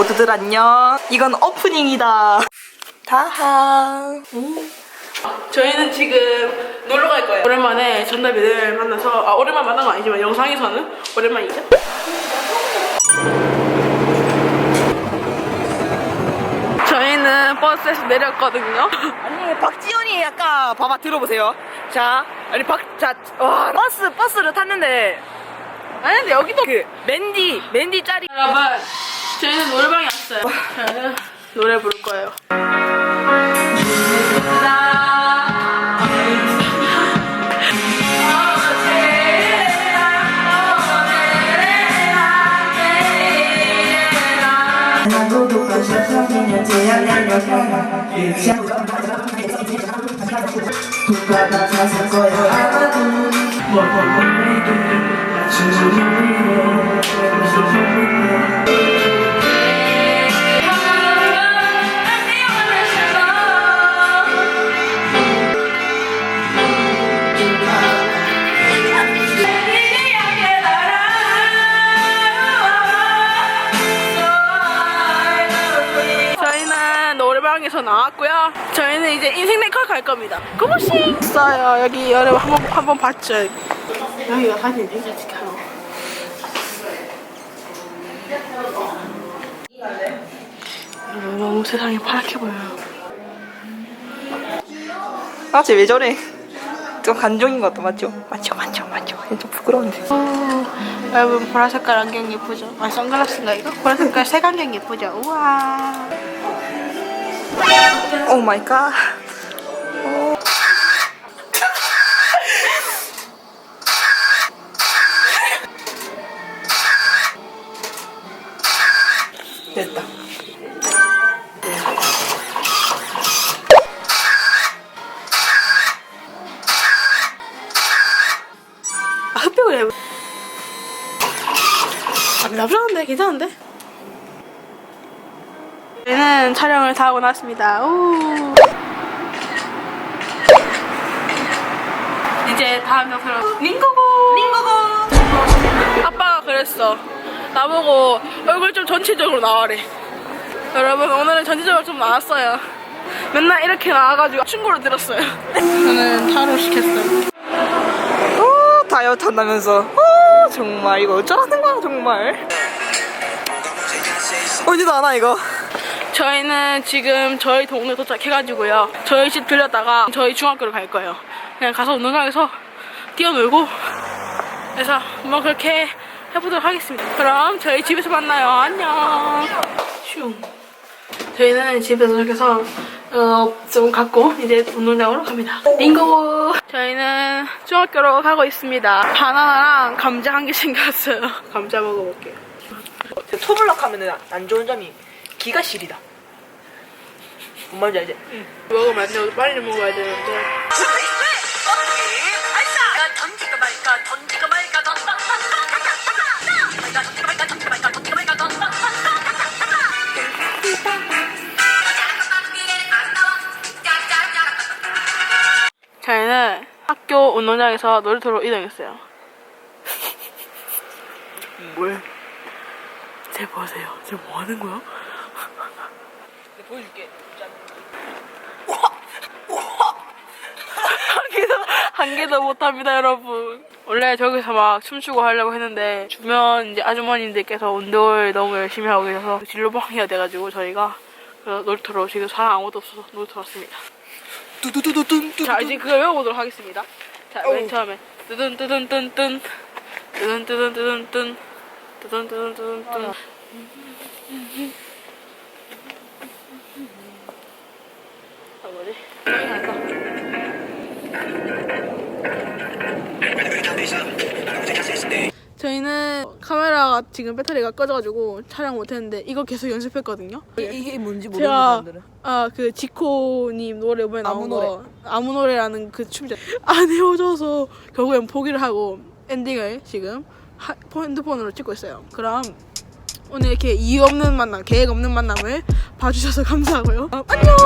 모두들 안녕. 이건 오프닝이다. 다하. 음. 저희는 지금 놀러 갈 거예요. 오랜만에 전나비를 만나서 아 오랜만 만난 거 아니지만 영상에서는 오랜만이죠. 저희는 버스에서 내렸거든요. 아니 박지현이 아까 봐봐 들어보세요. 자 아니 박자 버스 버스를 탔는데 아니 근데 여기도 그 맨디 맨디 짜리 여러분 저희는 노래방에 왔어요. 저희는 노래 부를 거예요. 뭘, 뭘, 뭘, 뭘, 뭘, 뭘, 뭘, 뭘, 뭘, 뭘, 뭘, 뭘, 뭘, 뭘, 해서 나왔고요. 저희는 이제 인생네컬 갈 겁니다. 고고싱! 있어요. 여기 여러분 한번 한번 봤죠. 여기가 사진 진짜 찍혀요. 너무 세상이 파랗게 보여요. 아, 쟤 왜 저래? 좀 감정인 것 같다, 맞죠? 맞죠, 맞죠, 맞죠. 좀 부끄러운데. 오, 여러분 보라 색깔 안경 예쁘죠? 아, 선글라스인가 이거? 보라 색깔 색안경 예쁘죠? 우와. 오 마이 갓. 됐다. 아, 흡입을 해. 아, 나쁘지 않은데? 괜찮은데? 저희는 촬영을 다 하고 나왔습니다. 오. 이제 다음 영상으로 링고고! 링고고! 아빠가 그랬어. 나보고 얼굴 좀 전체적으로 나와래. 여러분 오늘은 전체적으로 좀 나왔어요. 맨날 이렇게 나와가지고 충고를 들었어요. 저는 타로 시켰어요. 오, 다이어트 한다면서. 오, 정말 이거 어쩌라는 거야 정말. 어디도 안와 이거. 저희는 지금 저희 동네 도착해가지고요. 저희 집 들렸다가 저희 중학교를 갈 거예요. 그냥 가서 운동장에서 뛰어놀고 그래서 뭐 그렇게 해보도록 하겠습니다. 그럼 저희 집에서 만나요. 안녕. 슝. 저희는 집에서 이렇게 해서 어, 좀 갖고 이제 운동장으로 갑니다. 링고! 저희는 중학교로 가고 있습니다. 바나나랑 감자 한 개 챙겼어요. 감자 먹어볼게요. 초블럭 하면은 안 좋은 점이 기가 시리다. 뭔지 이제 응. 먹으면 안 되고 빨리 먹어야 되는데. 던지고 저희는 학교 운동장에서 놀이터로 이동했어요. 뭐해? 쟤 보세요. 쟤 뭐 하는 거야? 보여줄게. 짠. 한 개도 못합니다, 여러분. 원래 저기서 막 춤추고 하려고 했는데 주변 이제 아주머님들께서 운동을 너무 열심히 하고 계셔서 진로방해가 돼가지고 저희가 놀이터로 지금 사람 아무도 없어서 놀이터 왔습니다. 뚜두두두둔. 자 이제 그거 외워보도록 하겠습니다. 자맨 처음에 뜨든 뜨든 뜬 뜬. 뜨든 뜨든 뜨든 뜬. 뜨든 뜨든 뜨든 뜬. 아 뭐지? 여기 갈까? 저희는 카메라가 지금 배터리가 꺼져가지고 촬영 못했는데 이거 계속 연습했거든요. 이게 뭔지 모르는 제가 사람들은. 아그 지코님 노래 이번에 나온 아무 거 아무 노래라는 그 춤이 안 헤어져서 결국엔 포기를 하고 엔딩을 지금 하, 핸드폰으로 찍고 있어요. 그럼 오늘 이렇게 이유 없는 만남, 계획 없는 만남을 봐주셔서 감사하고요. 어, 안녕.